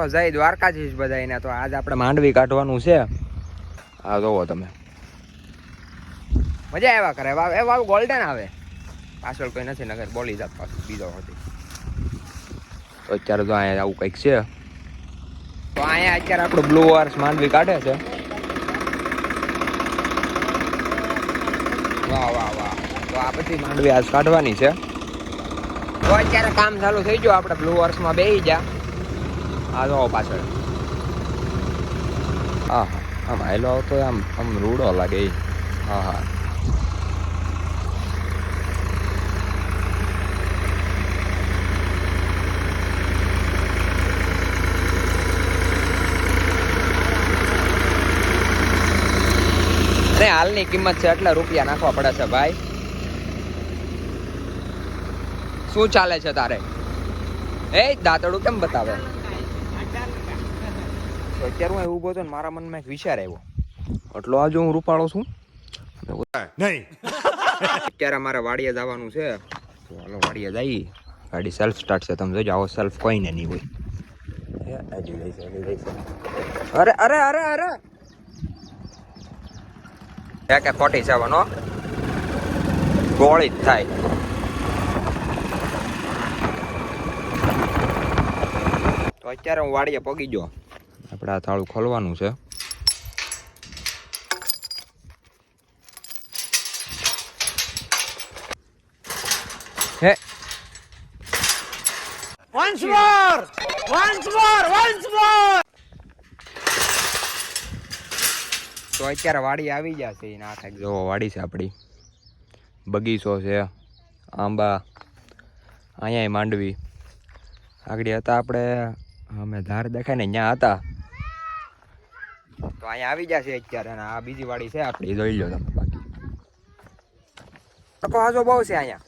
તો જય દ્વારકાધીશ બધાને તો આજ આપણે માંડવી કાઢવાનું છે. આ જોવો તમે. મજા આવ્યા કરે. વાવ એ વાવ ગોલ્ડન આવે. પાછળ કોઈ નથી નગર બોલી જાત પાછું બીજો હતી. તો અત્યારે તો અહીંયા આવું કંઈક છે. તો અહીંયા અત્યારે આપણું બ્લુ વાર્સ માંડવી કાઢે છે. વાહ વાહ વાહ. તો આ બધી માંડવી આજ કાઢવાની છે. તો અત્યારે કામ ચાલુ થઈ ગયું. આપણે બ્લુ વર્ષમાં બેસી જા આ જો પાછળ. હા હા આમ હાલો આવતો આમ આમ રૂડો લાગે હા હા. અરે હાલની કિંમત છે એટલા રૂપિયા નાખવા પડે છે ભાઈ. શું ચાલે છે તારે? એ દાંતડું કેમ બતાવે? તો અત્યારે હું બોતો ને મારા મનમાં એક વિચાર આવ્યો. એટલો આજે હું રૂપાળો છું? નહીં. અત્યારે મારે વાડીએ જવાનું છે. તો હાલો વાડીએ જઈએ ગાડી સેલ્ફ સ્ટાર્ટ છે. તમે જોજો આવો સેલ્ફ કોઈને નહીં હોય. અરે અરે અરે અરે! એ કે ફોર્ટી છે વાનો ગોળી જ થાય. તો અત્યારે હું વાડીએ પગી ગયો. આપણે આ થાળું ખોલવાનું છે. હે. Once more once more once more તો અત્યારે વાડી આવી ગયા છે એના આખા જો વાડી છે આપણી. બગીચો છે આંબા અહીંયા માંડવી. આગળ હતા આપણે અમે ધાર દેખાય ને ત્યાં હતા. તો અહીંયા આવી ગયા છે અત્યારે અને આ બીજી વાડી છે આપણી જોઈ લો તમે બાકી તકો હાજો બહુ છે અહીંયા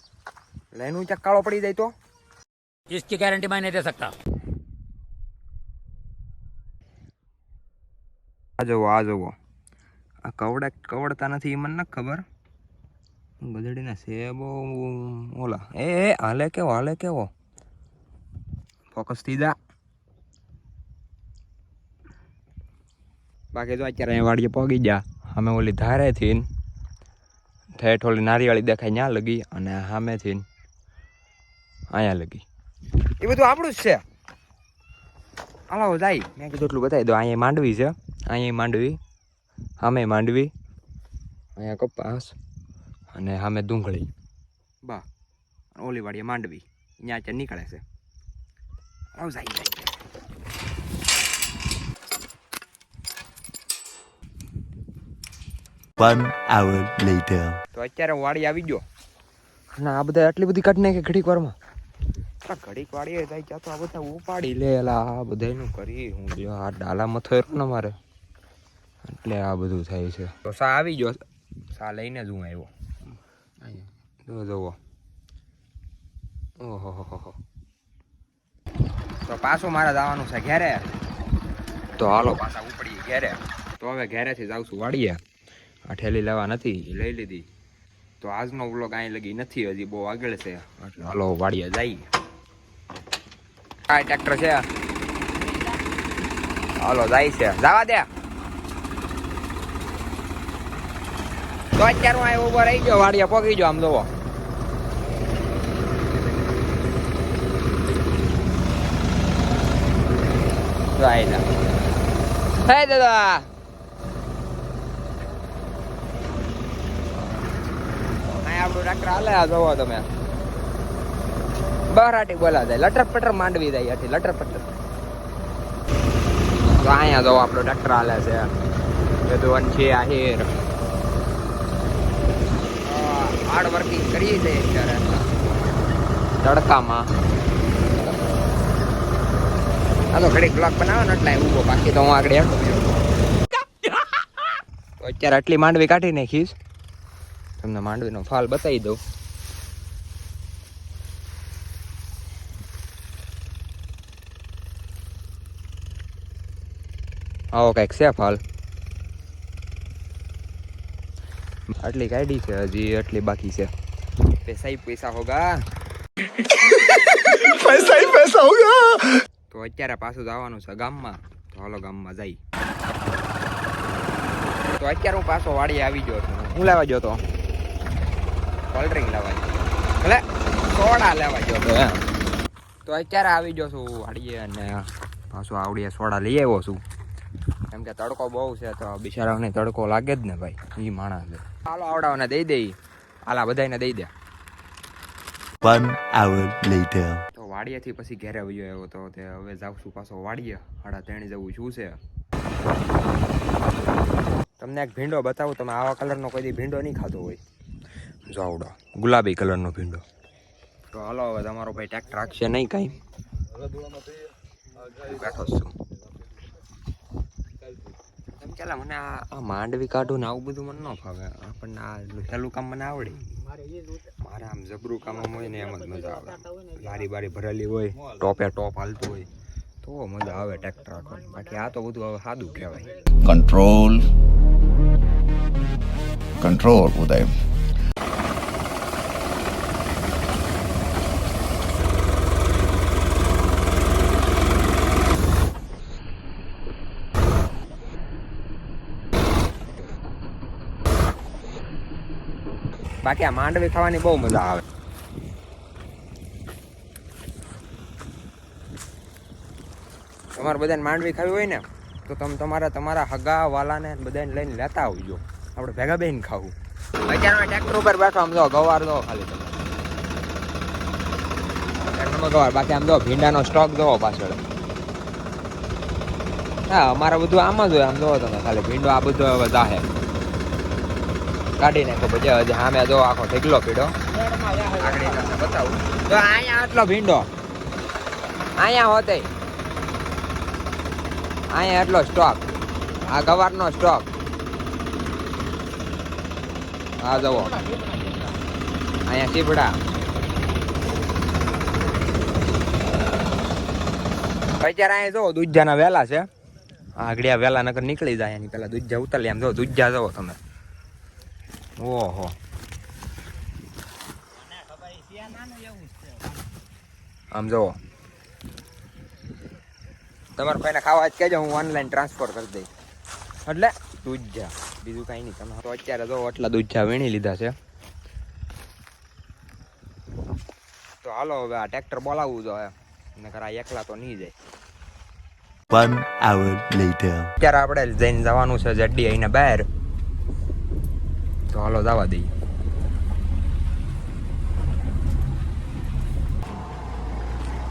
લઈને ત્યાં કાળો પડી જાય તો इसकी गारंटी मैं नहीं दे सकता આ જુઓ આ જુઓ આ કવડા કવડતા નથી એ મને નથી ખબર ગધડીના સેબો ઓલા એ એ હાલે કેવો હાલે કેવો ફોકસ થઈ જા બાકી તો અત્યારે અહીંયા વાડીએ પગી જા અમે ઓલી ધારેથી ઠેઠ ઓલી નારિયેળી દેખાય ત્યાં લગી અને સામેથી અહીંયા લગી. એ બધું આપણું જ છે. હાલો જાય. મેં કીધું એટલું બતાવી દો અહીંયા માંડવી છે. અહીંયા માંડવી સામે માંડવી અહીંયા કપાસ અને સામે ડુંગળી. બા ઓલી વાડીએ માંડવી. અહીંયા અત્યારે નીકળે છે. આવ જાય જાય. One hour later. તો અત્યારે હું વાડી આવી ગયો. અને આ બધા આટલી બધી કાઢ નાખે ઘડીક વારમાં. આ ઘડીક વાડી એ ત્યાં તો આ બધા ઉપાડી લે. એલા આ બધાયનું કરી હું જો આ ડાલા મથોર ને મારે એટલે આ બધું થાય છે. તો સા આવી ગયો. સા લઈને જ હું આવ્યો. અહીંયા જો જુઓ. ઓહો હો હો તો પાછું મારે જવાનું છે ઘેરે. તો હાલો. પાછા ઉપડી ઘેરે. તો હવે ઘેરેથી જાઉં છું વાડીએ. આ ઠેલી લેવા નથી. લઈ લીધી. તો આજનો વ્લોગ અહીં લગી નથી હજી બહુ આગળ છે. એટલે હાલો વાડીએ જઈએ આ ટ્રેક્ટર છે. હાલો જાય છે. જવા દે. તો અત્યારે હું અહીં ઊભો રહી ગયો વાડીએ પોગી ગયો આમ જોવો. આયલા હે દાદા અહીંયા આપણું ટ્રેક્ટર હાલે આ જોવો તમે. બરાટી બોલા જાય લટર પટર માંડવી જાય લટર પટર. તો અહીંયા જોવો આપણું ટ્રેક્ટર હાલે છે. બધું છે આહિર. હાર્ડ વર્કિંગ કરીએ છીએ અત્યારે. તડકામાં. આ તો ઘડીક બ્લોક બનાવો ને એટલે ઊભો બાકી તો હું આગળ તો અત્યારે આટલી માંડવી કાઢી નાખીશ તમને માંડવીનો ફાલ બતાવી દઉં. આવો કંઈક છે ફાલ. આટલી કાઢી છે હજી આટલી બાકી છે. પૈસા હી પૈસા હોગા. પૈસા પૈસા હોગા. તો અત્યારે પાછું જવાનું છે ગામમાં. તો હાલો ગામમાં જાય તો અત્યારે હું પાછો વાડી આવી ગયો છું. હું લેવા ગયો તો? કોલ્ડ્રિંક લેવા એટલે સોડા લેવા જો તો અત્યારે આવી ગયો છું વાડીએ અને પાછું આવડીએ સોડા લઈ આવ્યો છું. કેમ કે તડકો બહુ છે તો બિચારાઓને તડકો લાગે જ ને ભાઈ એ માણસ. છે હાલો આવડાવને દઈ દઈ હાલા બધાને દઈ દે. વન આવર લેટર તો વાડીએથી પછી ઘેરે આવ્યો એવો તો તે હવે જાઉં છું પાછો વાડીએ હાડા તેણી જવું શું છે? તમને એક ભીંડો બતાવું તમે આવા કલરનો કોઈ ભીંડો નહીં ખાધો હોય. જો ગુલાબી કલરનો ભીંડો. તો હાલો હવે તમારો ભાઈ ટ્રેક્ટર રાખશે નહીં કાંઈ? બેઠો છું. એમ ચાલે મને આ આ માંડવી કાઢું ને આવું બધું મને ન ફાવે. આપણને આ પહેલું કામ મને આવડે. મારે આમ જબરું કામ હોય ને એમ જ મજા આવે. લારી બારી ભરેલી હોય ટોપે ટોપ હાલતું હોય તો મજા આવે ટ્રેક્ટર રાખવાની બાકી આ તો બધું હવે સાદું કહેવાય. Control control Uday. બાકી આ માંડવી ખાવાની બહુ મજા આવે. તમારે બધાને માંડવી ખાવી હોય ને, તો તમે તમારા તમારા હગા વાલાને બધાને લઈને લેતા આવજો. આપણે ભેગા બેન ખાવું. અત્યારમાં ટ્રેક્ટર ઉપર બેઠો, આમ જો ગવાર દો ખાલી તમે. ટ્રેક્ટરમાં ગવાર, બાકી આમ જો ભીંડાનો સ્ટોક દો પાછળ. હા, અમારે બધું આમ જ હોય, આમ જો તમે, ખાલી ભીંડો આ બધો હવે જાહે. કાઢી નાખો પછી હજી સામે જો આખો ઢગલો પીડો. આગળ બતાવું તો અહીંયા આટલો ભીંડો. અહીંયા હોતે. અહીંયા એટલો સ્ટોક આ ગવારનો સ્ટોક હા જવો અહીંયા સીપડા. અત્યારે અહીંયા જો દૂધજાના વેલા છે. આગળિયા વેલા નકર નીકળી જાય એની પેલા દૂધજા ઉતારી એમ જો દૂધજા જવો તમે. ઓહો. આમ જુઓ. તમારે કોઈને ખાવા જ કહેજો હું ઓનલાઈન ટ્રાન્સફર કરી દઈશ. એટલે દૂધ જા બીજું કાંઈ નહીં. તમે તો અત્યારે તો આટલા દૂધજા વીણી લીધા છે. તો હાલો હવે આ ટ્રેક્ટર બોલાવવું જોઈએ. નકર આ એકલા તો નહીં જાય. One hour later. અત્યારે આપણે જઈને જવાનું છે જડ્ડી અહીંને બહાર. તો હાલો જવા દઈએ.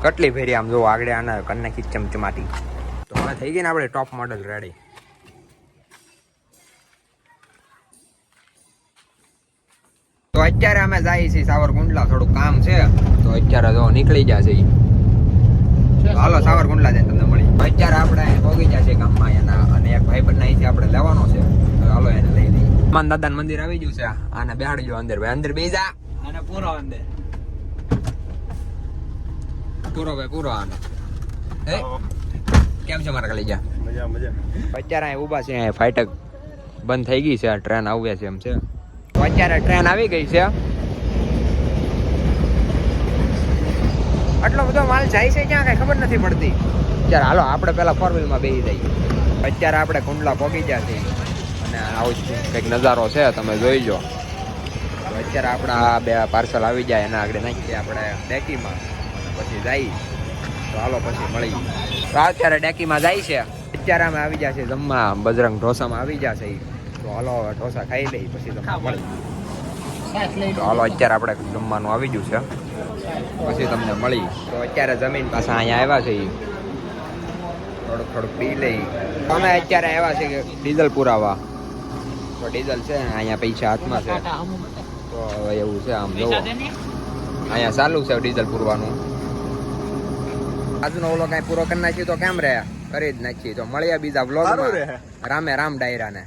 કટલી ફેરી આમ જો આગળ આના કરી નાખી ચમચમાટી તો હવે થઈ ગઈ ને આપણે ટોપ મોડલ રેડી તો અત્યારે અમે જઈએ છીએ સાવરકુંડલા થોડું કામ છે. તો અત્યારે જો નીકળી જશે હાલો સાવરકુંડલા જઈને તમને મળી અત્યારે આપણે પહોંચી જશે છે ગામમાં એના અને એક ભાઈ પણ અહીંથી આપણે લેવાનો છે. તો હાલો એને લઈ લઈએ. હનુમાન દાદા મંદિર આવી ગયું છે. આને બેહાડજો અંદર. ભાઈ અંદર બે જા. અને પૂરો અંદર. પૂરો ભાઈ પૂરો આને. હે? કેમ છે મારા કલેજા? મજા મજા. અત્યારે અહીં ઊભા છે અહીં ફાટક બંધ થઈ ગઈ છે આ ટ્રેન આવ્યા છે એમ છે. અત્યારે ટ્રેન આવી ગઈ છે. આટલો બધો માલ જાય છે ક્યાં? કઈ ખબર નથી પડતી. અત્યારે હાલો આપણે પેલા ફોર વ્હીલમાં બેસી જઈએ. અત્યારે આપણે કુંડલા પહોંચી ગયા છીએ. અને આવું કંઈક નજારો છે, તમે જોઈ તો અત્યારે આપણા બે પાર્સલ આવી જાય, એના આગળ નાખીએ આપણે ડેકીમાં. પછી જાય. તો હાલો પછી મળી તો અત્યારે ડેકીમાં જાય છે. અત્યારે અમે આવી છે જમવા, બજરંગ ઢોસામાં આવી ઈ. તો હાલો ઢોસા ખાઈ લઈ પછી તમને મળી તો હાલો અત્યારે આપણે જમવાનું આવી ગયું છે. પછી તમને મળી તો અત્યારે જમીન પાછા અહીંયા આવ્યા છે. થોડુંક થોડુંક પી લઈ અમે અત્યારે આવ્યા છે કે ડીઝલ પુરાવા. તો ડીઝલ છે ને અહીંયા પૈસા હાથમાં છે. તો હવે એવું છે આમ જોવો. અહીંયા ચાલુ છે ડીઝલ પૂરવાનું. આજનો ઓલો કાંઈ પૂરો કરી નાખીએ તો કેમ રહ્યા? કરી જ નાખીએ. તો મળ્યા બીજા વ્લોગમાં. રામે રામ ડાયરાને.